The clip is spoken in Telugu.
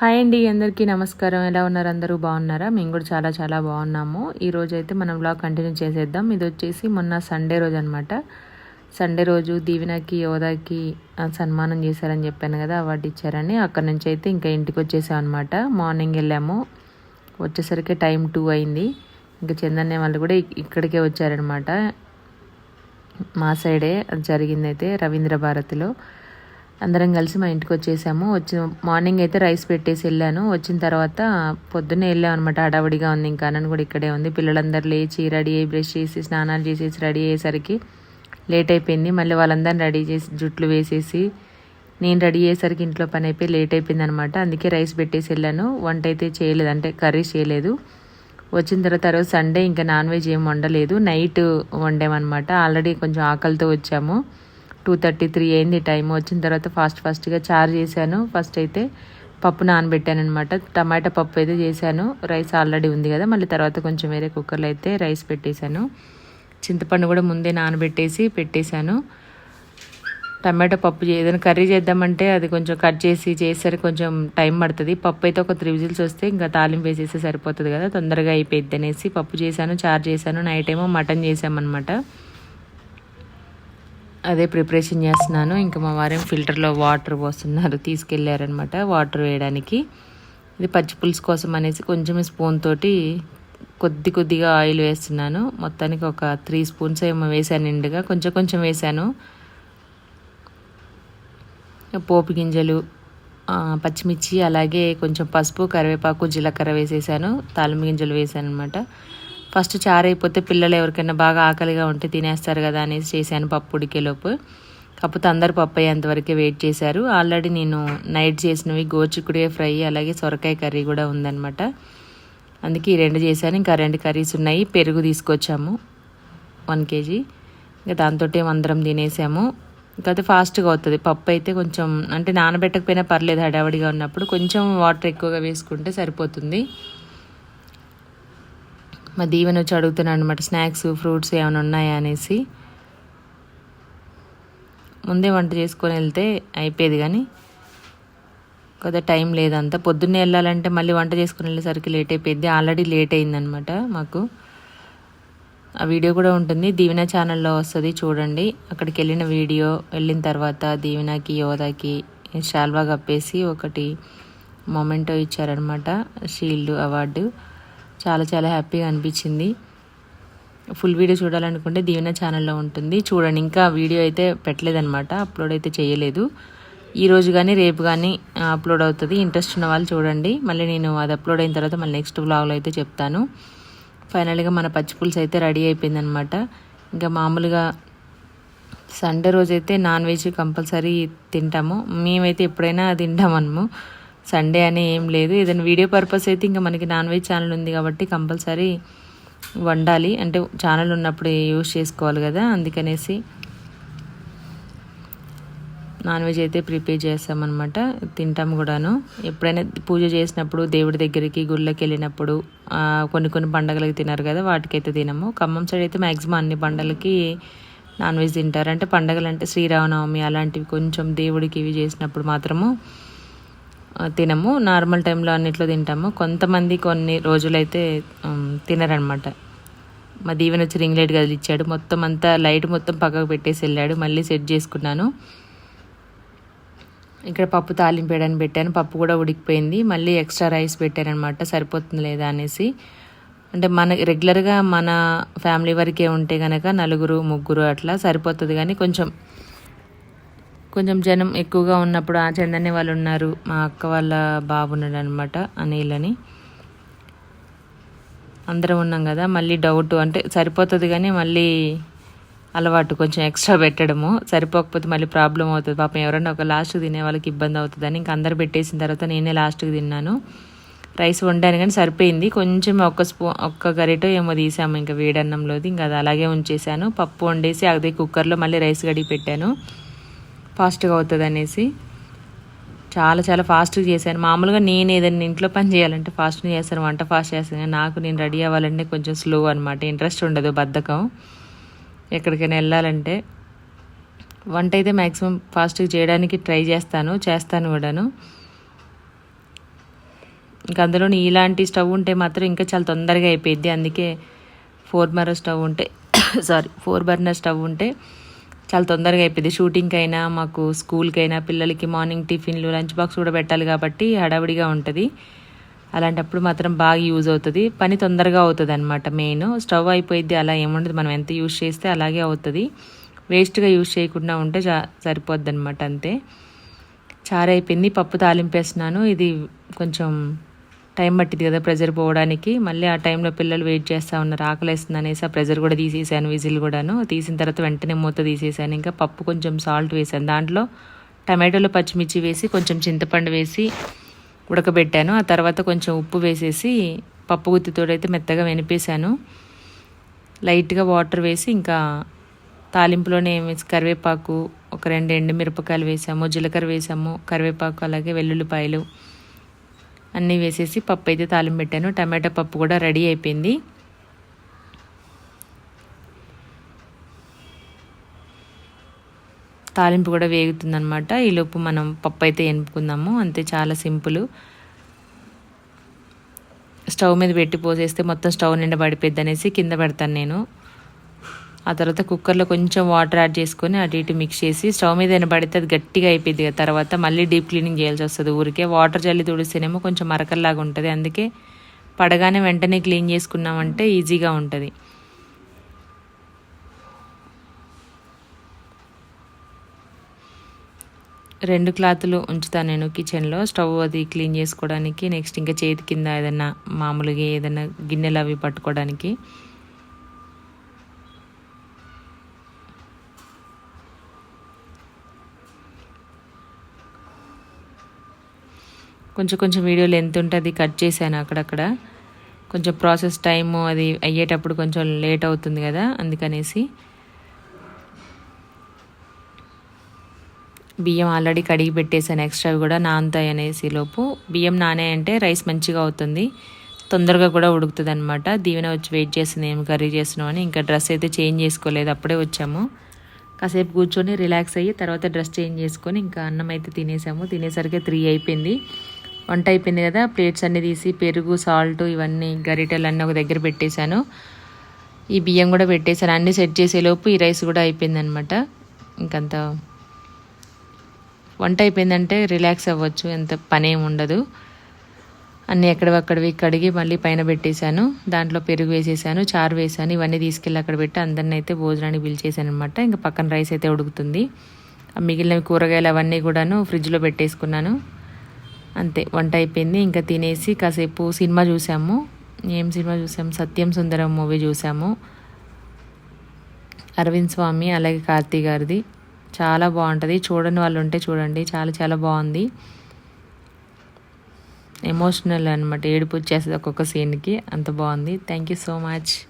హాయ్ అండి అందరికీ నమస్కారం. ఎలా ఉన్నారు? అందరూ బాగున్నారా? మేము కూడా చాలా చాలా బాగున్నాము. ఈ అయితే మనం బ్లాగ్ కంటిన్యూ చేసేద్దాం. ఇది వచ్చేసి మొన్న సండే రోజు అనమాట సండే రోజు దీవెనకి యోధాకి సన్మానం చేశారని చెప్పాను కదా అవార్డు ఇచ్చారని. అక్కడ నుంచి అయితే ఇంకా ఇంటికి వచ్చేసాం అనమాట మార్నింగ్ వెళ్ళాము. వచ్చేసరికి టైం టూ అయింది. ఇంకా చందన్య వాళ్ళు కూడా ఇక్కడికే వచ్చారనమాట మా సైడే అది జరిగిందైతే రవీంద్ర భారతిలో. అందరం కలిసి మా ఇంటికి వచ్చేసాము. వచ్చి మార్నింగ్ అయితే రైస్ పెట్టేసి వెళ్ళాను. వచ్చిన తర్వాత పొద్దున్నే వెళ్ళాం అనమాట హడావిడిగా ఉంది. ఇంకా అన్నను కూడా ఇక్కడే ఉంది. పిల్లలందరూ లేచి రెడీ అయ్యి బ్రష్ చేసి స్నానాలు చేసేసి రెడీ అయ్యేసరికి లేట్ అయిపోయింది. మళ్ళీ వాళ్ళందరిని రెడీ చేసి జుట్లు వేసేసి నేను రెడీ అయ్యేసరికి ఇంట్లో పని అయిపోయి లేట్ అయిపోయింది అనమాట అందుకే రైస్ పెట్టేసి వెళ్ళాను. వంట అయితే చేయలేదు. అంటే కర్రీ చేయలేదు. వచ్చిన తర్వాత రోజు సండే ఇంకా నాన్ వెజ్ ఏం వండలేదు. నైట్ వండామన్నమాట. ఆల్రెడీ కొంచెం ఆకలితో వచ్చాము. టూ థర్టీ త్రీ అయింది టైం వచ్చిన తర్వాత ఫాస్ట్ ఫాస్ట్గా చారు చేశాను. ఫస్ట్ అయితే పప్పు నానబెట్టాను అనమాట టమాటా పప్పు అయితే చేశాను. రైస్ ఆల్రెడీ ఉంది కదా మళ్ళీ తర్వాత కొంచెం వేరే కుక్కర్లో అయితే రైస్ పెట్టేశాను. చింతపండు కూడా ముందే నానబెట్టేసి పెట్టేశాను. టమాటా పప్పు ఏదైనా కర్రీ చేద్దామంటే అది కొంచెం కట్ చేసి చేసేసరికి కొంచెం టైం పడుతుంది. పప్పు అయితే ఒక త్రీ విజిల్స్ వస్తే ఇంకా తాలింపు వేసేస్తే సరిపోతుంది కదా తొందరగా అయిపోయింది అనేసి పప్పు చేశాను చారు చేశాను. నైట్ ఏమో మటన్ చేసామన్నమాట అదే ప్రిపరేషన్ చేస్తున్నాను. ఇంకా మా వారేం ఫిల్టర్లో వాటర్ పోస్తున్నారు. తీసుకెళ్ళారనమాట వాటర్ వేయడానికి. ఇది పచ్చి పులుసు కోసం అనేసి కొంచెం స్పూన్ తోటి కొద్ది కొద్దిగా ఆయిల్ వేస్తున్నాను. మొత్తానికి ఒక త్రీ స్పూన్స్ ఏమో వేసాను నిండుగా. కొంచెం కొంచెం వేసాను. పోపు గింజలు పచ్చిమిర్చి అలాగే కొంచెం పసుపు కరివేపాకు జీలకర్ర వేసేసాను. తాలింపు గింజలు వేసాను అనమాట ఫస్ట్ చారు అయిపోతే పిల్లలు ఎవరికైనా బాగా ఆకలిగా ఉంటే తినేస్తారు కదా అనేసి చేశాను పప్పు ఉడికేలోపు. కాకపోతే అందరు పప్పు అయ్యేంతవరకే వెయిట్ చేశారు. ఆల్రెడీ నేను నైట్ చేసినవి గోచిక్కుడే ఫ్రై అలాగే సొరకాయ కర్రీ కూడా ఉందన్నమాట. అందుకే ఈ రెండు చేశాను. ఇంకా రెండు కర్రీస్ ఉన్నాయి. పెరుగు తీసుకొచ్చాము. One KG. ఇంకా దాంతో అందరం తినేసాము. ఇంకైతే ఫాస్ట్గా అవుతుంది. పప్పు అయితే కొంచెం అంటే నానబెట్టకపోయినా పర్లేదు హడావడిగా ఉన్నప్పుడు. కొంచెం వాటర్ ఎక్కువగా వేసుకుంటే సరిపోతుంది. మా దీవెన వచ్చి అడుగుతున్నాను అనమాట స్నాక్స్ ఫ్రూట్స్ ఏమైనా ఉన్నాయా? అనేసి. ముందే వంట చేసుకొని వెళ్తే అయిపోయేది కానీ కొద్దిగా టైం లేదంతా. పొద్దున్నే వెళ్ళాలంటే మళ్ళీ వంట చేసుకుని వెళ్ళేసరికి లేట్ అయిపోయింది. ఆల్రెడీ లేట్ అయిందనమాట మాకు. ఆ వీడియో కూడా ఉంటుంది. దీవెన ఛానల్లో వస్తుంది చూడండి. అక్కడికి వెళ్ళిన వీడియో వెళ్ళిన తర్వాత దీవెనకి యోధాకి షాల్వా కప్పేసి ఒకటి మొమెంటో ఇచ్చారనమాట షీల్డ్ అవార్డు. చాలా చాలా హ్యాపీగా అనిపించింది. ఫుల్ వీడియో చూడాలనుకుంటే దీవెన ఛానల్లో ఉంటుంది. చూడండి ఇంకా వీడియో అయితే పెట్టలేదనమాట అప్లోడ్ అయితే చేయలేదు. ఈరోజు కానీ రేపు కానీ అప్లోడ్ అవుతుంది. ఇంట్రెస్ట్ ఉన్న వాళ్ళు చూడండి. మళ్ళీ నేను అది అప్లోడ్ అయిన తర్వాత మళ్ళీ నెక్స్ట్ బ్లాగ్లో అయితే చెప్తాను. ఫైనల్గా మన పచ్చి పులుసు అయితే రెడీ అయిపోయిందనమాట ఇంకా మామూలుగా సండే రోజు అయితే నాన్ వెజ్ కంపల్సరీ తింటాము. మేమైతే ఎప్పుడైనా తింటామనము. సండే అని ఏం లేదు. ఏదైనా వీడియో పర్పస్ అయితే ఇంకా మనకి నాన్ వెజ్ ఛానల్ ఉంది కాబట్టి కంపల్సరీ వండాలి. అంటే ఛానల్ ఉన్నప్పుడు యూస్ చేసుకోవాలి కదా అందుకనేసి నాన్ వెజ్ అయితే ప్రిపేర్ చేస్తామన్నమాట. తింటాం కూడాను. ఎప్పుడైనా పూజ చేసినప్పుడు దేవుడి దగ్గరికి గుళ్ళకి వెళ్ళినప్పుడు కొన్ని కొన్ని పండగలకి తినరు కదా వాటికైతే తినము. ఖమ్మం సైడ్ అయితే మ్యాక్సిమం అన్ని పండగలకి నాన్ వెజ్ తింటారు. అంటే పండగలు అంటే శ్రీరామనవమి అలాంటివి కొంచెం దేవుడికి ఇవి చేసినప్పుడు మాత్రము తినము. నార్మల్ టైంలో అన్నిట్లో తింటాము. కొంతమంది కొన్ని రోజులైతే తినరనమాట. మా దీవెన వచ్చి రింగ్ లైట్ కదిలిచ్చాడు. మొత్తం అంతా లైట్ మొత్తం పక్కకు పెట్టేసి వెళ్ళాడు. మళ్ళీ సెట్ చేసుకున్నాను. ఇక్కడ పప్పు తాలింపు వేయడానికి పెట్టాను. పప్పు కూడా ఉడికిపోయింది. మళ్ళీ ఎక్స్ట్రా రైస్ పెట్టాను అనమాట సరిపోతుంది లేదా అనేసి. అంటే మన రెగ్యులర్గా మన ఫ్యామిలీ వరకే ఉంటే కనుక నలుగురు ముగ్గురు అట్లా సరిపోతుంది. కానీ కొంచెం కొంచెం జనం ఎక్కువగా ఉన్నప్పుడు ఆ చందనే వాళ్ళు ఉన్నారు. మా అక్క వాళ్ళ బాబు ఉన్నాడు అనమాట అనిల్ అని. అందరం ఉన్నాం కదా మళ్ళీ డౌట్ అంటే సరిపోతుంది కానీ మళ్ళీ అలవాటు కొంచెం ఎక్స్ట్రా పెట్టడము. సరిపోకపోతే మళ్ళీ ప్రాబ్లం అవుతుంది. పాపం ఎవరైనా ఒక లాస్ట్ తినే వాళ్ళకి ఇబ్బంది అవుతుందని ఇంకా అందరు పెట్టేసిన తర్వాత నేనే లాస్ట్కి తిన్నాను. రైస్ వండాను కానీ సరిపోయింది. కొంచెం ఒక్క స్పూ ఒక్క గరిటో ఏమో తీసాము ఇంకా వేడన్నంలోది ఇంకా అది అలాగే ఉంచేసాను. పప్పు వండేసి అదే కుక్కర్లో మళ్ళీ రైస్ గడిగి పెట్టాను. ఫాస్ట్గా అవుతుంది అనేసి చాలా చాలా ఫాస్ట్గా చేశాను. మామూలుగా నేను ఏదైనా ఇంట్లో పని చేయాలంటే ఫాస్ట్గా చేస్తాను వంట ఫాస్ట్ చేస్తాను. నాకు నేను రెడీ అవ్వాలంటే కొంచెం స్లో అనమాట ఇంట్రెస్ట్ ఉండదు బద్ధకం. ఎక్కడికైనా వెళ్ళాలంటే వంట అయితే మ్యాక్సిమం ఫాస్ట్గా చేయడానికి ట్రై చేస్తాను చేస్తాను కూడాను. ఇంకా అందులోని ఇలాంటి స్టవ్ ఉంటే మాత్రం ఇంకా చాలా తొందరగా అయిపోయింది అందుకే ఫోర్ బర్నర్ స్టవ్ ఉంటే సారీ ఫోర్ బర్నర్ స్టవ్ ఉంటే చాలా తొందరగా అయిపోయింది. షూటింగ్కి అయినా మాకు స్కూల్కి అయినా పిల్లలకి మార్నింగ్ టిఫిన్లు లంచ్ బాక్స్ కూడా పెట్టాలి కాబట్టి హడావిడిగా ఉంటుంది. అలాంటప్పుడు మాత్రం బాగా యూజ్ అవుతుంది. పని తొందరగా అవుతుంది అనమాట మెయిన్. స్టవ్ అయిపోయింది అలా ఏముండదు. మనం ఎంత యూజ్ చేస్తే అలాగే అవుతుంది. వేస్ట్గా యూజ్ చేయకుండా ఉంటే సరిపోద్ది అనమాట అంతే. చారైపోయింది. పప్పు తాలింపేస్తున్నాను. ఇది కొంచెం టైం పట్టింది కదా ప్రెజర్ పోవడానికి. మళ్ళీ ఆ టైంలో పిల్లలు వెయిట్ చేస్తూ ఉన్నారు. ఆకలేస్తుంది అనేసి ఆ ప్రెజర్ కూడా తీసేసాను విజిల్ కూడాను. తీసిన తర్వాత వెంటనే మూత తీసేసాను. ఇంకా పప్పు కొంచెం సాల్ట్ వేసాను. దాంట్లో టమాటోలు పచ్చిమిర్చి వేసి కొంచెం చింతపండు వేసి ఉడకబెట్టాను. ఆ తర్వాత కొంచెం ఉప్పు వేసేసి పప్పు గుత్తితోడైతే మెత్తగా వెనిపేశాను. లైట్గా వాటర్ వేసి ఇంకా తాలింపులోనే కరివేపాకు ఒక రెండు ఎండు మిరపకాయలు వేసాము జీలకర్ర వేసాము కరివేపాకు అలాగే వెల్లుల్లిపాయలు అన్నీ వేసేసి పప్పు అయితే తాలింపు పెట్టాను. టమాటా పప్పు కూడా రెడీ అయిపోయింది. తాలింపు కూడా వేగుతుందనమాట ఈలోపు మనం పప్పు అయితే ఎనుపుకుందాము అంతే చాలా సింపుల్. స్టవ్ మీద పెట్టి పోసేస్తే మొత్తం స్టవ్ నిండా పడిపోద్ది అనేసి కింద పెడతాను నేను. ఆ తర్వాత కుక్కర్లో కొంచెం వాటర్ యాడ్ చేసుకొని అటు ఇటు మిక్స్ చేసి స్టవ్ మీద అయినా పడితే అది గట్టిగా అయిపోయింది కదా తర్వాత మళ్ళీ డీప్ క్లీనింగ్ చేయాల్సి వస్తుంది. ఊరికే వాటర్ జల్లి తుడిస్తేనేమో కొంచెం మరకల్లాగా ఉంటుంది. అందుకే పడగానే వెంటనే క్లీన్ చేసుకున్నామంటే ఈజీగా ఉంటుంది. రెండు క్లాతులు ఉంచుతాను నేను కిచెన్లో. స్టవ్ అది క్లీన్ చేసుకోవడానికి నెక్స్ట్ ఇంకా చేతి కింద ఏదైనా మామూలుగా ఏదైనా గిన్నెలు అవి పట్టుకోవడానికి. కొంచెం కొంచెం వీడియోలు ఎంత ఉంటుంది కట్ చేశాను అక్కడక్కడ. కొంచెం ప్రాసెస్ టైము అది అయ్యేటప్పుడు కొంచెం లేట్ అవుతుంది కదా అందుకనేసి. బియ్యం ఆల్రెడీ కడిగి పెట్టేశాను ఎక్స్ట్రా కూడా నానుతాయి అనేసి లోపు. బియ్యం నానాయంటే రైస్ మంచిగా అవుతుంది. తొందరగా కూడా ఉడుకుతుంది అనమాట దీవెన వచ్చి వెయిట్ చేస్తుంది ఏం కర్రీ చేస్తున్నామని ఇంకా డ్రెస్ అయితే చేంజ్ చేసుకోలేదు అప్పుడే వచ్చాము. కాసేపు కూర్చొని రిలాక్స్ అయ్యి తర్వాత డ్రెస్ చేంజ్ చేసుకొని ఇంకా అన్నం అయితే తినేసాము. తినేసరికి త్రీ అయిపోయింది. వంట అయిపోయింది కదా ప్లేట్స్ అన్నీ తీసి పెరుగు సాల్ట్ ఇవన్నీ గరిటెలు అన్నీ ఒక దగ్గర పెట్టేశాను. ఈ బియ్యం కూడా పెట్టేశాను. అన్నీ సెట్ చేసేలోపు ఈ రైస్ కూడా అయిపోయిందనమాట ఇంకంత వంట అయిపోయిందంటే రిలాక్స్ అవ్వచ్చు ఎంత పనేం ఉండదు. అన్నీ ఎక్కడవక్కడవి కడిగి మళ్ళీ పైన పెట్టేశాను. దాంట్లో పెరుగు వేసేసాను చారు వేసాను ఇవన్నీ తీసుకెళ్ళి అక్కడ పెట్టి అందరిని అయితే భోజనానికి పిలిచేసాను అనమాట ఇంకా పక్కన రైస్ అయితే ఉడుకుతుంది. మిగిలిన కూరగాయలు అవన్నీ కూడాను ఫ్రిడ్జ్లో పెట్టేసుకున్నాను. అంతే వంట అయిపోయింది. ఇంకా తినేసి కాసేపు సినిమా చూసాము. ఏం సినిమా చూసాము సత్యం సుందరం మూవీ చూసాము. అరవింద్ స్వామి అలాగే కార్తీ గారిది. చాలా బాగుంటుంది. చూడని వాళ్ళు ఉంటే చూడండి. చాలా చాలా బాగుంది. ఎమోషనల్ అనమాట ఏడుపు వచ్చేస్తుంది ఒక్కొక్క సీన్కి అంత బాగుంది. Thank you so much